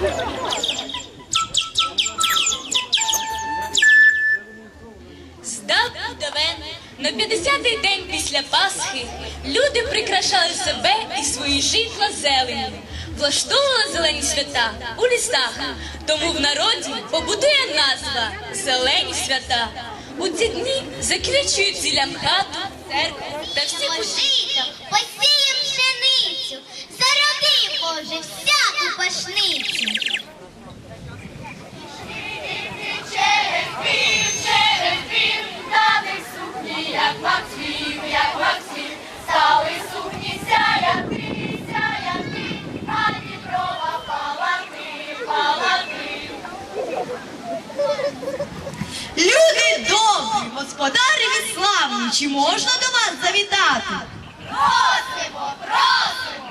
Здав давен на 50-й день після Пасхи люди прикрашали себе і свої житла зеленню, влаштовували зелені свята у лісах. Тому в народі побудує назва Зелені свята. У ці дні заквічують зілям хату, церкву та всі будівлі. Жито, посієм пшеницю, зароди, Боже, всяку палати. Люди добрі, господареві славні, чи можна до вас завітати? Просимо, просимо.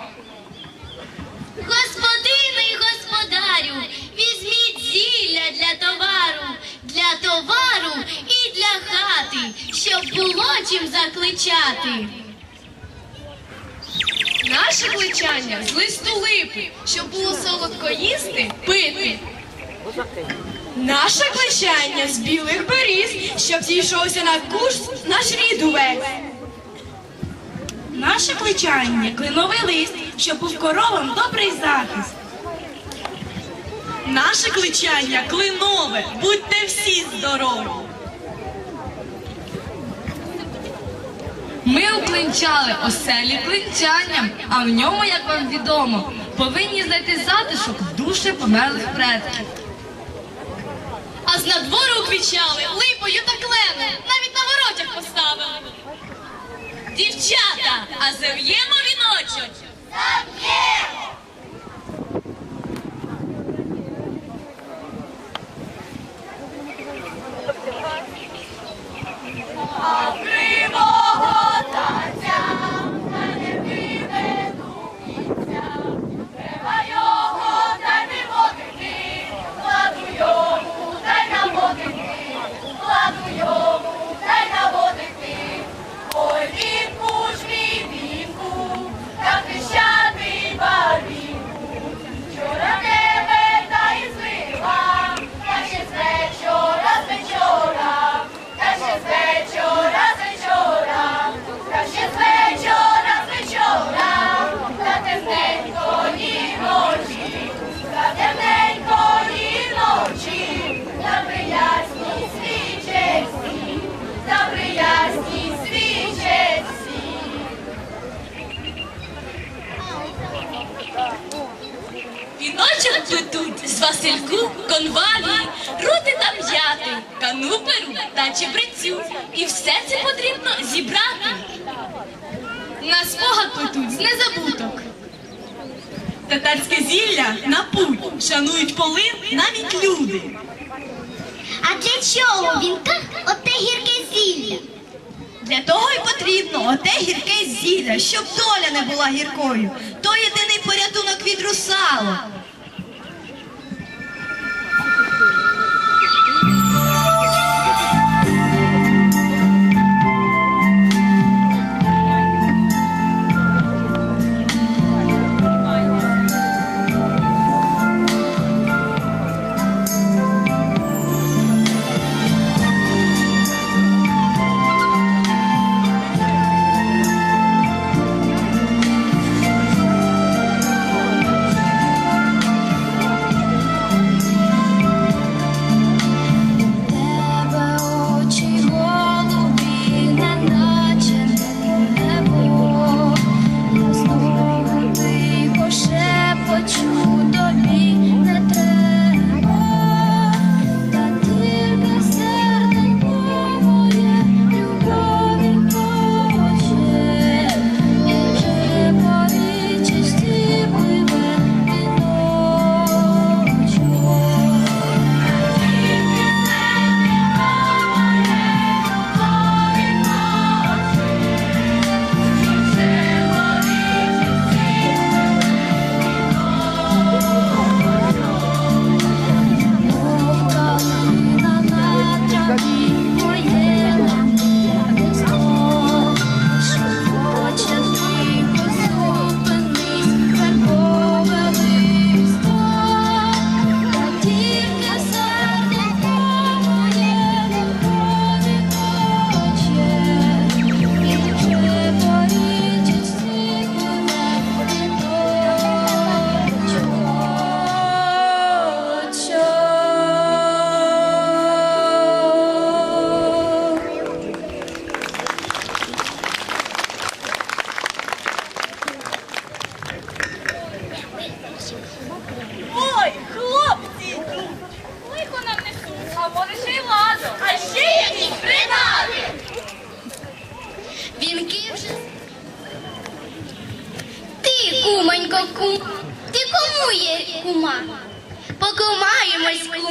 Господине і господарю, візьміть зілля для товару, для товару і для хати, щоб було чим закличати. Наше кличання з листу липи, щоб було солодко їсти, пити. Наше кличання з білих беріз, щоб зійшовся на курс наш рід увесь. Наше кличання клиновий лист, щоб був коровам добрий захист. Наше кличання клинове, будьте всі здорові. Ми уклинчали оселі клинчанням, а в ньому, як вам відомо, повинні знайти затишок душі померлих предків. А з надвору уквічали липою та кленом, навіть на воротях поставили. Дівчата, а зав'ємо віночок. А Віночок плетуть з Васильку, конвалі, рути та м'яти, кануперу та чебрецю. І все це потрібно зібрати. На спогад плетуть з незабуток. Татарське зілля на путь, шанують полин навіть люди. А для чого в вінках оте гірке зілля? Для того й потрібно оте гірке зілля, щоб доля не була гіркою. То єдиний порятунок від русала.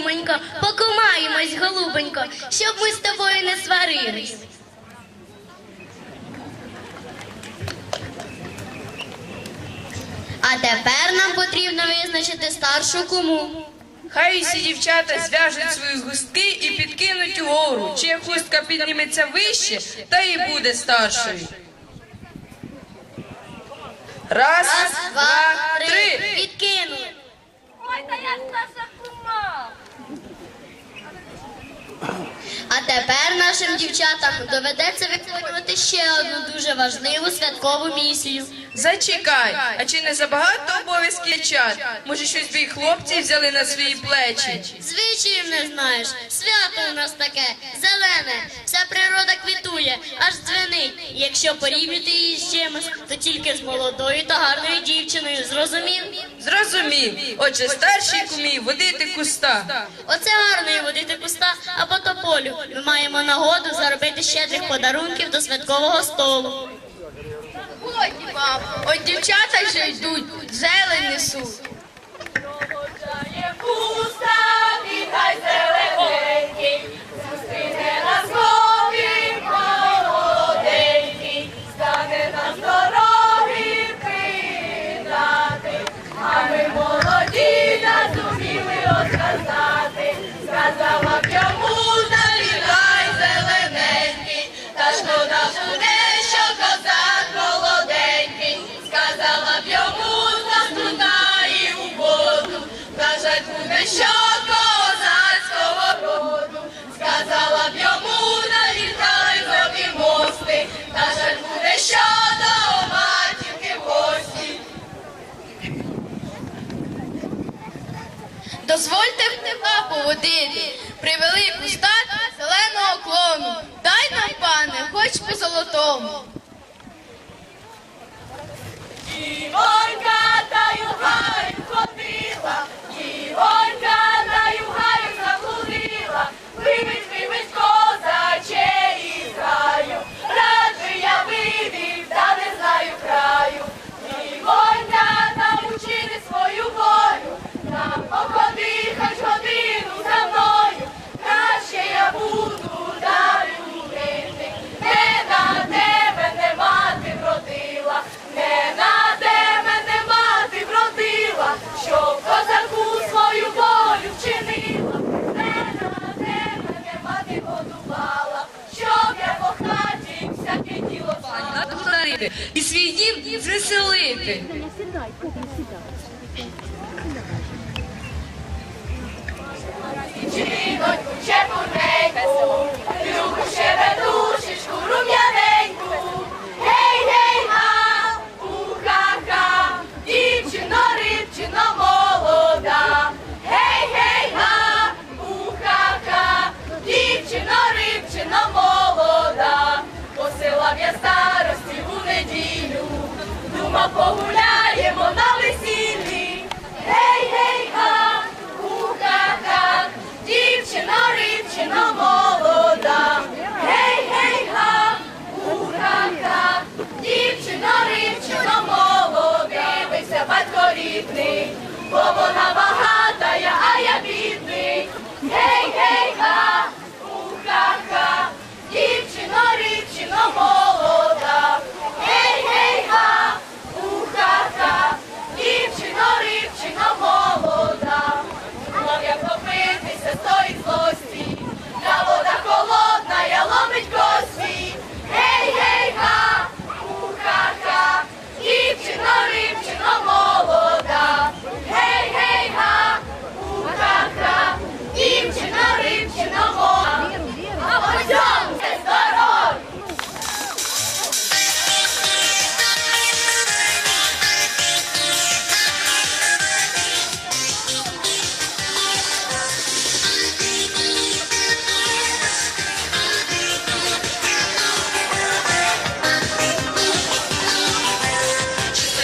Кумонько, покумаємось, голубонько, щоб ми з тобою не сварились. А тепер нам потрібно визначити старшу куму. Хай усі дівчата зв'яжуть свої густки і підкинуть угору. Чия хустка підніметься вище, та і буде старшою. Раз, два, три. Підкинули. Ой, та як А тепер нашим дівчатам доведеться виконувати ще одну дуже важливу святкову місію. Зачекай, а чи не забагато обов'язків дівчат? Може, щось і хлопці взяли на свої плечі? Звичаїв не знаєш. Свято у нас таке, зелене. Вся природа квітує, аж дзвенить. Якщо порівняти її з чимось, то тільки з молодою та гарною дівчиною. Зрозумів? Зрозумів. Отже, старшій кумі водити куста. Оце гарної водити куста, а по тополю ми маємо нагоду заробити щедрих подарунків до святкового столу. Годі, мам, от дівчата вже йдуть, зелень несуть. Є пуста, зелененький, поводити, привели кустак зеленого клону. Дай нам, пане, хоч по золотому. Дівонька та югай ходила, 그냥야在라이프的.